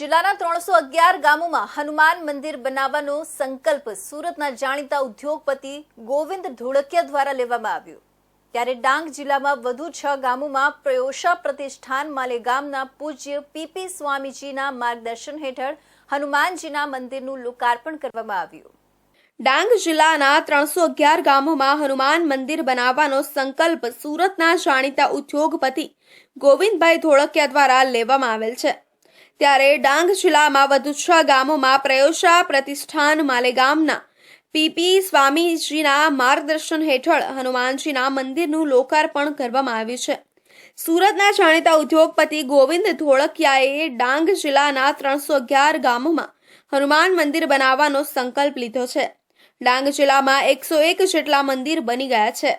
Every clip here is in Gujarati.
જિલ્લાના ત્રણસો અગિયાર ગામોમાં હનુમાન મંદિર બનાવવાનો સંકલ્પ સુરતના જાણીતા ઉદ્યોગપતિ ગોવિંદ ધોળકિયા દ્વારા લેવામાં આવ્યો. ત્યારે ડાંગ જિલ્લામાં વધુ છ ગામોમાં પ્રયોષા પ્રતિષ્ઠાન માલે ગામના પૂજ્ય પીપી સ્વામીજીના માર્ગદર્શન હેઠળ હનુમાનજીના મંદિરનું લોકાર્પણ કરવામાં આવ્યું. ડાંગ જિલ્લાના ત્રણસો અગિયાર ગામોમાં હનુમાન મંદિર બનાવવાનો સંકલ્પ સુરતના જાણીતા ઉદ્યોગપતિ ગોવિંદભાઈ ધોળકિયા દ્વારા લેવામાં આવેલ છે. ત્યારે ડાંગ જિલ્લામાં વધુ છ ગામોમાં પ્રયોશા પ્રતિષ્ઠાન માલેગામના પીપી સ્વામીજીના માર્ગદર્શન હેઠળ હનુમાનજીના મંદિરનું લોકાર્પણ કરવામાં આવ્યું છે. સુરતના જાણીતા ઉદ્યોગપતિ ગોવિંદ ધોળકિયાએ ડાંગ જિલ્લાના ત્રણસો અગિયાર ગામોમાં હનુમાન મંદિર બનાવવાનો સંકલ્પ લીધો છે. ડાંગ જિલ્લામાં એકસો એક જેટલા મંદિર બની ગયા છે.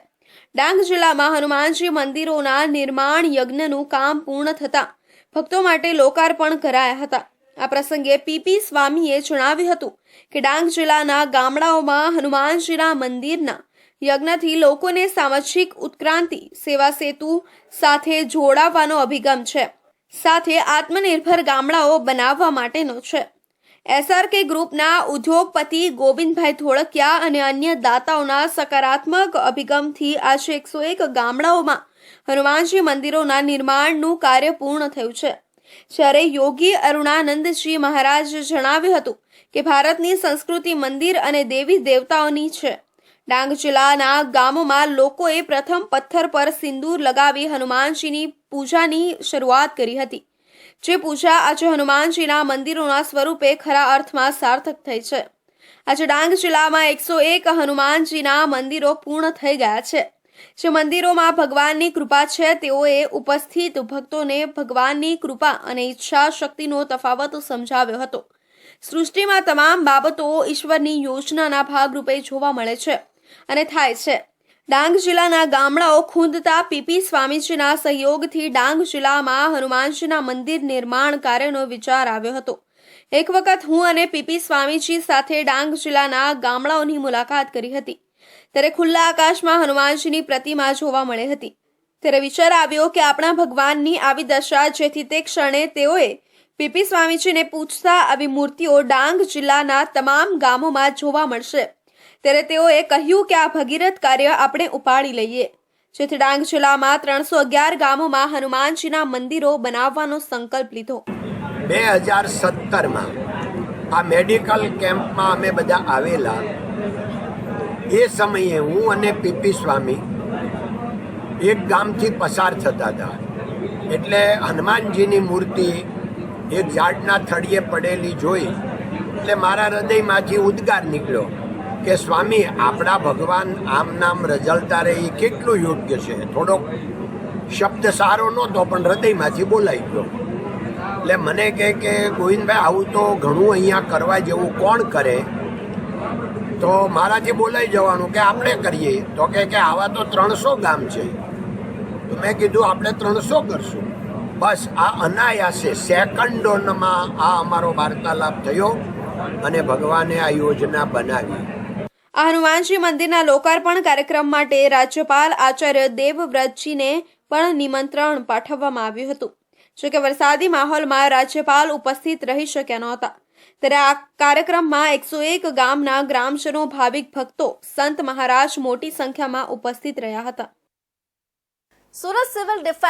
ડાંગ જિલ્લામાં હનુમાનજી મંદિરોના નિર્માણ યજ્ઞનું કામ પૂર્ણ થતાં ભક્તો માટે લોકાર્પણ કરાયા હતા. આ પ્રસંગે પીપી સ્વામીએ જણાવ્યું હતું કે ડાંગ જિલ્લાના ગામડાઓમાં હનુમાનજીના મંદિરના યજ્ઞથી લોકોને સામાજિક ઉત્ક્રાંતિ, સેવા સેતુ સાથે જોડાવાનો અભિગમ છે. સાથે આત્મનિર્ભર ગામડાઓ બનાવવા માટેનો છે. એસઆરકે ગ્રુપના ઉદ્યોગપતિ ગોવિંદભાઈ ધોળકિયા અને અન્ય દાતાઓના સકારાત્મક અભિગમથી આશરે એકસો એક ગામડાઓમાં હનુમાનજી મંદિરોના નિર્માણનું કાર્ય પૂર્ણ થયું છે. જ્યારે યોગી અરુણાનંદજી મહારાજે જણાવ્યું હતું કે ભારતની સંસ્કૃતિ મંદિર અને દેવી દેવતાઓની છે. ડાંગ જિલ્લાના ગામોમાં લોકોએ પ્રથમ પથ્થર પર સિંદૂર લગાવી હનુમાનજીની પૂજાની શરૂઆત કરી હતી. જે પૂજા આજે હનુમાનજીના મંદિરોના સ્વરૂપે ખરા અર્થમાં સાર્થક થઈ છે. આજે ડાંગ જિલ્લામાં એકસો એક હનુમાનજીના મંદિરો પૂર્ણ થઈ ગયા છે. જે મંદિરોમાં ભગવાનની કૃપા છે, તેઓએ ઉપસ્થિત ભક્તોને ભગવાનની કૃપા અને ઈચ્છા શક્તિનો તફાવત સમજાવ્યો હતો. સૃષ્ટિમાં તમામ બાબતો ઈશ્વરની યોજનાના ભાગરૂપે જોવા મળે છે અને થાય છે. ડાંગ જિલ્લાના ગામડાઓ ખૂંદતા પીપી સ્વામીજીના સહયોગથી ડાંગ જિલ્લામાં હનુમાનજીના મંદિર નિર્માણ કાર્યનો વિચાર આવ્યો હતો. એક વખત હું અને પીપી સ્વામીજી સાથે ડાંગ જિલ્લાના ગામડાઓની મુલાકાત કરી હતી. ત્યારે ખુલ્લા આકાશમાં હનુમાનજીની પ્રતિમા જોવા મળી હતી. ત્યારે વિચાર આવ્યો કે આપણા ભગવાનની આવી દશા જેથી તે ક્ષણે તેઓએ પીપી સ્વામીજીને પૂછતા આવી મૂર્તિઓ ડાંગ જિલ્લાના તમામ ગામોમાં જોવા મળશે. ત્યારે તેઓએ કહ્યું કે આ ભગીરથ કાર્ય આપણે ઉપાડી લઈએ. જેથી ડાંગ જિલ્લામાં ત્રણસો અગિયાર ગામોમાં હનુમાનજીના મંદિરો બનાવવાનો સંકલ્પ લીધો. બે હજાર સત્તરમાં આ મેડિકલ કેમ્પમાં અમે બધા આવેલા. એ સમયે હું અને પીપી સ્વામી એક ગામથી પસાર થતા હતા. એટલે હનુમાનજીની મૂર્તિ એક ઝાડના થળીએ પડેલી જોઈ, એટલે મારા હૃદયમાંથી ઉદ્ગાર નીકળ્યો. કે સ્વામી, આપણા ભગવાન આમ નામ રજલતા રહે એ કેટલું યોગ્ય છે? થોડોક શબ્દ સારો નહોતો પણ હૃદયમાંથી બોલાઈ ગયો. એટલે મને કહે કે, ગોવિંદભાઈ, આવું તો ઘણું અહીંયા કરવા જેવું કોણ કરે? તો મારાથી બોલાઈ જવાનું કે, આપણે કરીએ. તો કે કે, આવા તો ત્રણસો ગામ છે. તો મેં કીધું, આપણે ત્રણસો કરશું. બસ, આ અનાયાસે સેકન્ડોનમાં આ અમારો વાર્તાલાપ થયો અને ભગવાને આ યોજના બનાવી. આ હનુમાનજી મંદિરના લોકાર્પણ કાર્યક્રમ માટે રાજ્યપાલ આચાર્ય દેવવ્રતજીને પણ નિમંત્રણ પાઠવવામાં આવ્યું હતું. જોકે વરસાદી માહોલમાં રાજ્યપાલ ઉપસ્થિત રહી શક્યા નહોતા. ત્યારે આ કાર્યક્રમમાં એકસો એક ગામના ગ્રામજનો, ભાવિક ભક્તો, સંત મહારાજ મોટી સંખ્યામાં ઉપસ્થિત રહ્યા હતા. Surat civil defence